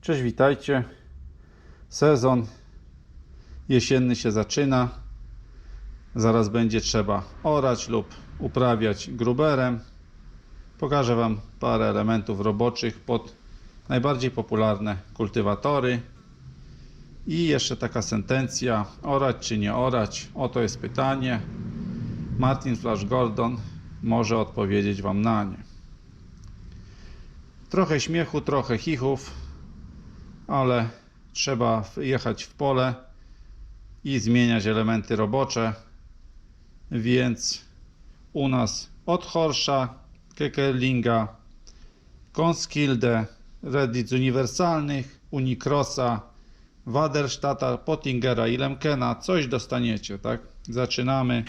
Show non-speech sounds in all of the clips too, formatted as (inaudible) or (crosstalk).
Cześć, witajcie. Sezon jesienny się zaczyna. Zaraz będzie trzeba orać lub uprawiać gruberem. Pokażę Wam parę elementów roboczych pod najbardziej popularne kultywatory. I jeszcze taka sentencja: orać czy nie orać? Oto jest pytanie. Martin Flash Gordon może odpowiedzieć Wam na nie. Trochę śmiechu, trochę chichów, ale trzeba jechać w pole i zmieniać elementy robocze. Więc u nas od Horsza, Kekerlinga, Konskilde, Reddit uniwersalnych, Unicrossa, Waderstata, Pottingera i Lemkena coś dostaniecie, tak? Zaczynamy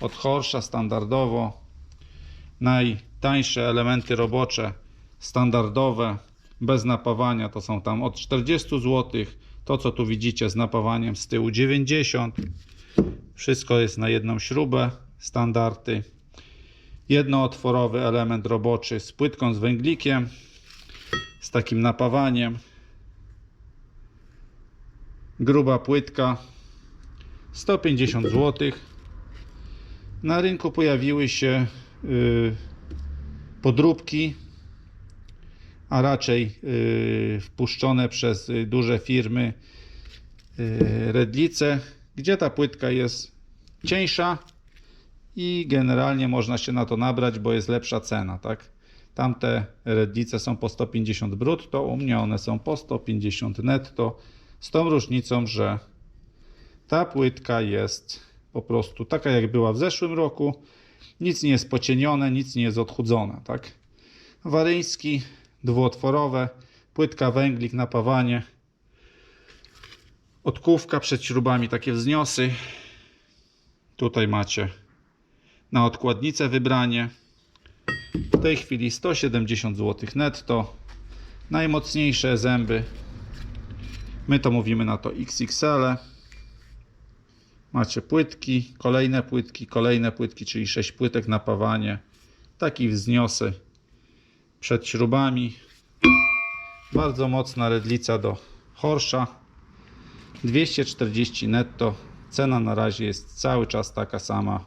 od Horsza standardowo. Najtańsze elementy robocze standardowe bez napawania to są tam od 40 zł. To co tu widzicie z napawaniem z tyłu 90. Wszystko jest na jedną śrubę, standardy. Jednootworowy element roboczy z płytką z węglikiem, z takim napawaniem. Gruba płytka 150 zł. Na rynku pojawiły się yy, podróbki a raczej y, wpuszczone przez y, duże firmy y, redlice, gdzie ta płytka jest cieńsza i generalnie można się na to nabrać, bo jest lepsza cena, tak? Tamte redlice są po 150 brutto, u mnie one są po 150 netto, z tą różnicą, że ta płytka jest po prostu taka jak była w zeszłym roku, nic nie jest pocienione, nic nie jest odchudzone, tak? Waryński dwuotworowe, płytka węglik, napawanie, odkówka przed śrubami, takie wzniosy. Tutaj macie na odkładnicę wybranie. W tej chwili 170 zł netto. Najmocniejsze zęby. My to mówimy na to XXL. Macie płytki, kolejne płytki, kolejne płytki, czyli 6 płytek napawanie. Taki wzniosy przed śrubami. Bardzo mocna redlica do Horsza. 240 netto. Cena na razie jest cały czas taka sama.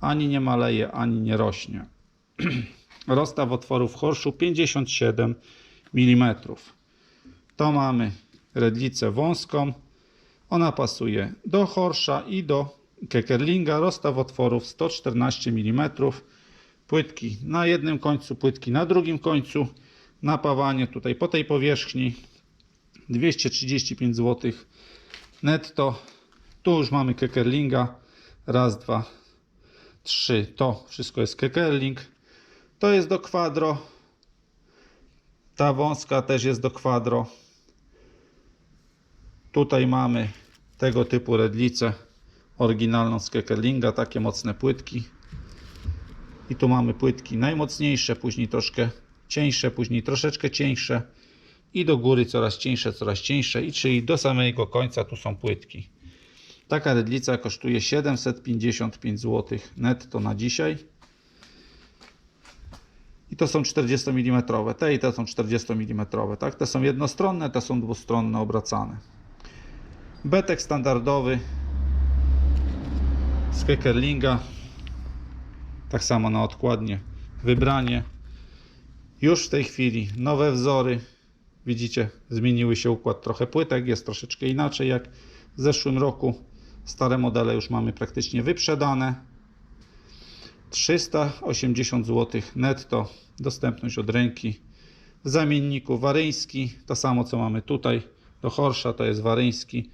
Ani nie maleje, ani nie rośnie. (clears throat) Rozstaw otworów Horszu 57 mm. To mamy redlicę wąską. Ona pasuje do Horsza i do Kekerlinga. Rozstaw otworów 114 mm płytki na jednym końcu, płytki na drugim końcu. Napawanie tutaj po tej powierzchni 235 zł netto. Tu już mamy kekerlinga. Raz, dwa, trzy. To wszystko jest kekerling. To jest do kwadro. Ta wąska też jest do kwadro. Tutaj mamy tego typu redlicę oryginalną z kekerlinga. Takie mocne płytki. I tu mamy płytki najmocniejsze, później troszkę cieńsze, później troszeczkę cieńsze i do góry coraz cieńsze, coraz cieńsze i czyli do samego końca tu są płytki. Taka redlica kosztuje 755 zł netto na dzisiaj. I to są 40 mm. Te i te są 40 mm. Tak? Te są jednostronne, te są dwustronne, obracane. Betek standardowy z Kekerlinga tak samo na odkładnie wybranie. Już w tej chwili nowe wzory. Widzicie, zmieniły się układ trochę płytek. Jest troszeczkę inaczej jak w zeszłym roku. Stare modele już mamy praktycznie wyprzedane. 380 zł netto. Dostępność od ręki. W zamienniku waryński. To samo co mamy tutaj. Do Horsza to jest waryński.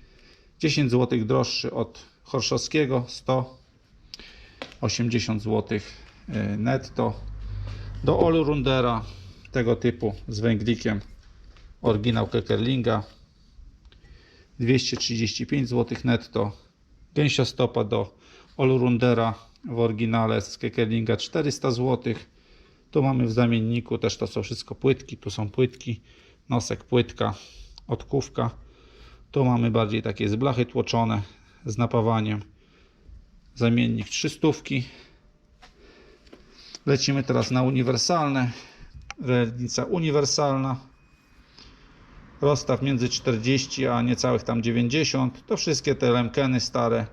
10 zł droższy od Horszowskiego. 100 80 zł netto. Do Allroundera tego typu z węglikiem oryginał Kekerlinga 235 zł netto. Gęsia stopa do Allroundera w oryginale z Kekerlinga 400 zł. Tu mamy w zamienniku też to są wszystko płytki. Tu są płytki, nosek, płytka, odkówka. Tu mamy bardziej takie z blachy tłoczone z napawaniem zamiennik 300. Lecimy teraz na uniwersalne. Rednica uniwersalna. rozstaw między 40 a niecałych tam 90. To wszystkie te lemkeny stare.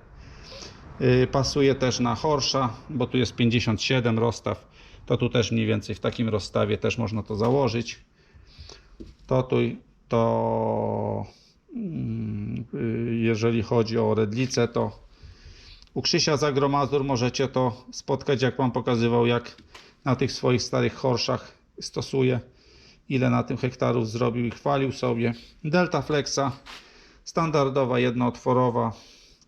Yy, pasuje też na Horsza, bo tu jest 57 rozstaw. To tu też mniej więcej w takim rozstawie też można to założyć. To tu to mm, yy, jeżeli chodzi o redlicę, to u Krzysia Zagromazur możecie to spotkać, jak Wam pokazywał, jak na tych swoich starych horszach stosuje, ile na tym hektarów zrobił i chwalił sobie. Delta Flexa, standardowa jednootworowa,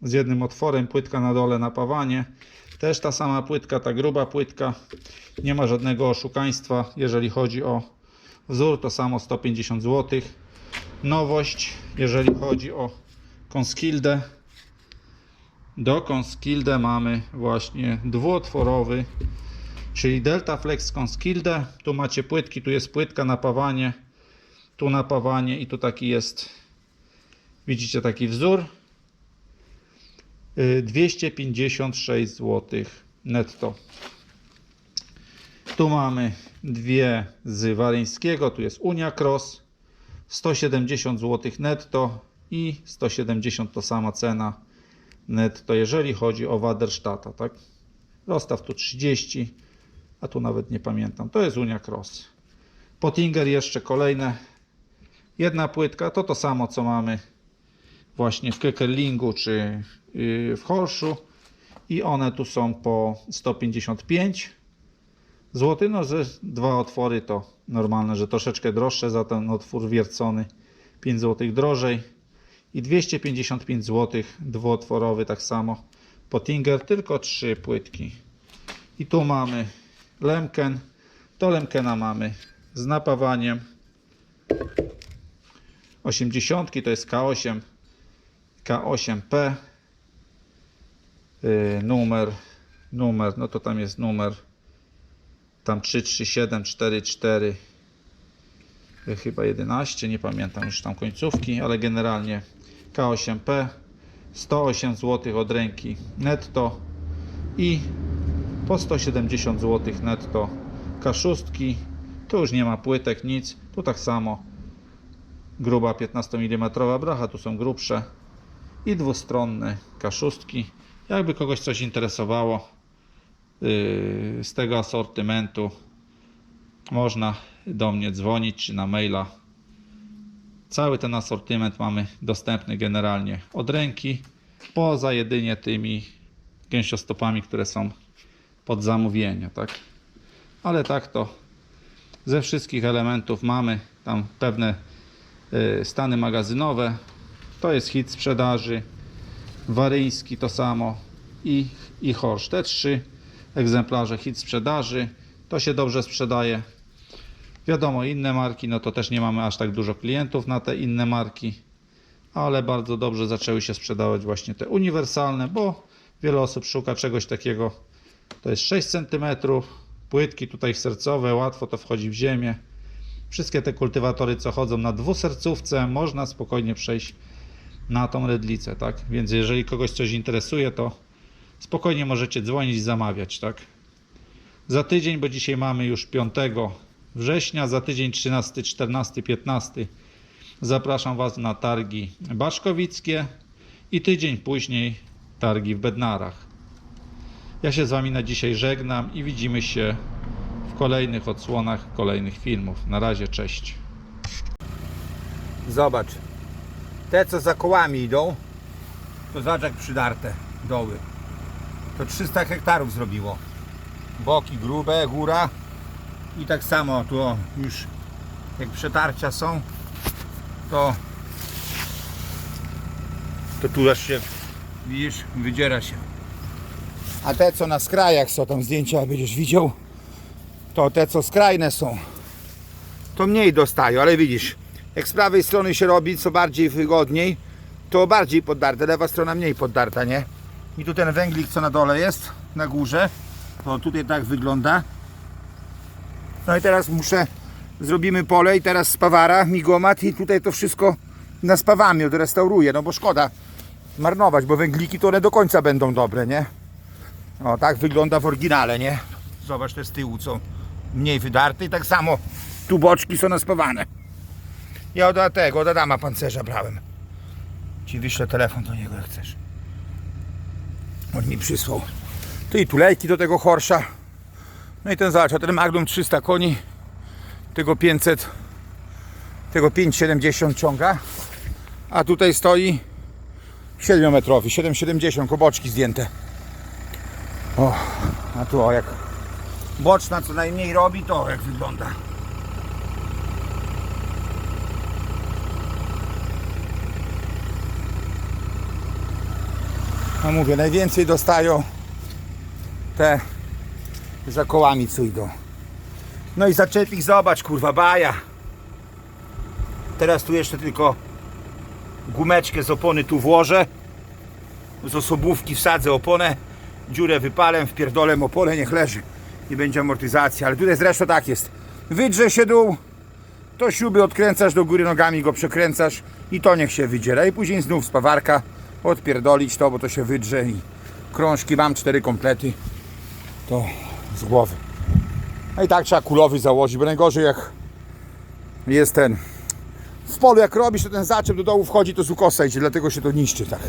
z jednym otworem, płytka na dole napawanie. Też ta sama płytka, ta gruba płytka. Nie ma żadnego oszukaństwa, jeżeli chodzi o wzór, to samo 150 zł. Nowość, jeżeli chodzi o Conskildę, do Conskilde mamy właśnie dwuotworowy, czyli Delta Flex Conskilde. Tu macie płytki, tu jest płytka, napawanie, tu napawanie i tu taki jest, widzicie taki wzór. Y, 256 zł netto. Tu mamy dwie z Waryńskiego, tu jest Unia Cross, 170 zł netto i 170 to sama cena netto, jeżeli chodzi o Waderstata, tak? Rozstaw tu 30, a tu nawet nie pamiętam. To jest Unia Cross. Pottinger jeszcze kolejne. Jedna płytka to to samo, co mamy właśnie w Kekerlingu czy yy, w Horszu. I one tu są po 155 zł. No, że dwa otwory to normalne, że troszeczkę droższe za ten otwór wiercony. 5 zł drożej i 255 zł dwuotworowy tak samo Pottinger, tylko trzy płytki. I tu mamy Lemken. To Lemkena mamy z napawaniem 80 to jest K8 K8P yy, numer numer, no to tam jest numer tam 33744 chyba 11, nie pamiętam już tam końcówki, ale generalnie K8P 108 zł od ręki netto i po 170 zł netto K6 tu już nie ma płytek, nic. Tu tak samo. Gruba 15 mm bracha, tu są grubsze. I dwustronne K6 jakby kogoś coś interesowało yy, z tego asortymentu można do mnie dzwonić czy na maila. Cały ten asortyment mamy dostępny generalnie od ręki, poza jedynie tymi gęsiostopami, które są pod zamówienie, tak? Ale tak to ze wszystkich elementów mamy tam pewne y, stany magazynowe. To jest hit sprzedaży. Waryński to samo i, i Horsz. Te trzy egzemplarze hit sprzedaży. To się dobrze sprzedaje. Wiadomo, inne marki, no to też nie mamy aż tak dużo klientów na te inne marki, ale bardzo dobrze zaczęły się sprzedawać właśnie te uniwersalne, bo wiele osób szuka czegoś takiego. To jest 6 cm, płytki tutaj sercowe, łatwo to wchodzi w ziemię. Wszystkie te kultywatory, co chodzą na dwusercówce, można spokojnie przejść na tą redlicę, tak? Więc jeżeli kogoś coś interesuje, to spokojnie możecie dzwonić i zamawiać, tak? Za tydzień, bo dzisiaj mamy już 5 września, za tydzień 13, 14, 15 zapraszam Was na targi baszkowickie i tydzień później targi w Bednarach. Ja się z Wami na dzisiaj żegnam i widzimy się w kolejnych odsłonach kolejnych filmów. Na razie, cześć. Zobacz. Te co za kołami idą, to zobacz jak przydarte doły. To 300 hektarów zrobiło. Boki grube, góra. I tak samo tu już jak przetarcia są, to to tu aż się widzisz, wydziera się. A te co na skrajach są, tam zdjęcia będziesz widział, to te co skrajne są, to mniej dostają, ale widzisz, jak z prawej strony się robi, co bardziej wygodniej, to bardziej poddarte, lewa strona mniej poddarta, nie? I tu ten węglik, co na dole jest, na górze, to tutaj tak wygląda. No i teraz muszę, zrobimy pole i teraz spawara, migomat i tutaj to wszystko naspawamy, odrestauruję, no bo szkoda marnować, bo węgliki to one do końca będą dobre, nie? O, tak wygląda w oryginale, nie? Zobacz te z tyłu, co mniej wydarte i tak samo tu boczki są naspawane. Ja od tego, od Adama pancerza brałem. Ci wyślę telefon do niego jak chcesz. On mi przysłał. Tu i tulejki do tego Horsza. No i ten zobacz, ten Magnum 300 koni. Tego 500, tego 570 ciąga. A tutaj stoi 7-metrowy, 7,70, koboczki zdjęte. O, a tu o jak boczna co najmniej robi, to jak wygląda. No mówię, najwięcej dostają te za kołami co idą. No i zaczepik, zobacz kurwa, baja. Teraz tu jeszcze tylko gumeczkę z opony tu włożę. Z osobówki wsadzę oponę, dziurę wypalę, wpierdolę oponę, niech leży. Nie będzie amortyzacji, ale tutaj zresztą tak jest. Wydrze się dół, to śruby odkręcasz do góry nogami, go przekręcasz i to niech się wydziera. I później znów spawarka, odpierdolić to, bo to się wydrze i krążki mam, cztery komplety. To z głowy. No i tak trzeba kulowy założyć, bo najgorzej jak jest ten w polu jak robisz, to ten zaczep do dołu wchodzi, to z ukosa idzie, dlatego się to niszczy tak.